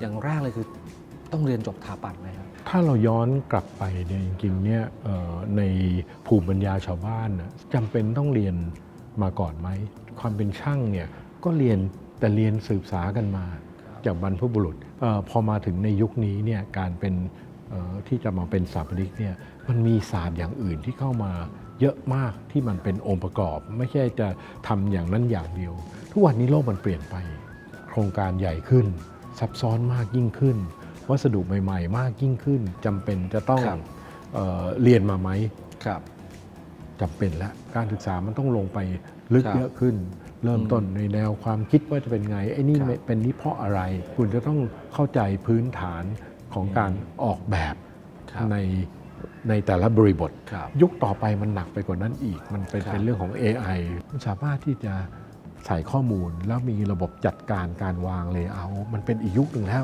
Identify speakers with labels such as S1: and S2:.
S1: อย่างแรกเลยคือต้องเรียนจบถาปัดไหมครับ
S2: ถ้าเราย้อนกลับไปเนี่ยจริงๆเนี่ยในภูมิปัญญาชาวบ้านน่ะจำเป็นต้องเรียนมาก่อนไหม ความเป็นช่างเนี่ยก็เรียนแต่เรียนสืบสากันมา จากบรรพบุรุษออพอมาถึงในยุคนี้เนี่ยการเป็นออที่จะมาเป็นสถาปนิกเนี่ยมันมีศาสตร์อย่างอื่นที่เข้ามาเยอะมากที่มันเป็นองค์ประกอบ ไม่ใช่จะทำอย่างนั้นอย่างเดียว ทุกวันนี้โลกมันเปลี่ยนไป โครงการใหญ่ขึ้น ซับซ้อนมากยิ่งขึ้น วัสดุใหม่ ๆ มากยิ่งขึ้นจำเป็นจะต้อง
S1: ครับ
S2: เออเรียนมาไหม
S1: ครับ
S2: จำเป็นแล้วการศึกษามันต้องลงไปลึก
S1: ครับ
S2: เยอะขึ้น เริ่มต้นในแนวความคิดว่าจะเป็นไงไอ้นี่
S1: ครับ
S2: เป็นนี้เพราะอะไร คุณจะต้องเข้าใจพื้นฐานของการออกแบบ
S1: ครับ
S2: ในในแต่ละบริบท
S1: ครับ
S2: ยุคต่อไปมันหนักไปกว่านั้นอีก มันเป็น
S1: ครับ
S2: เป็นเรื่องของ AI มันสามารถที่จะ ใส่ข้อมูลแล้วมีระบบจัดการการวางเลเยอร์มันเป็นอีกยุคหนึ่งแล้ว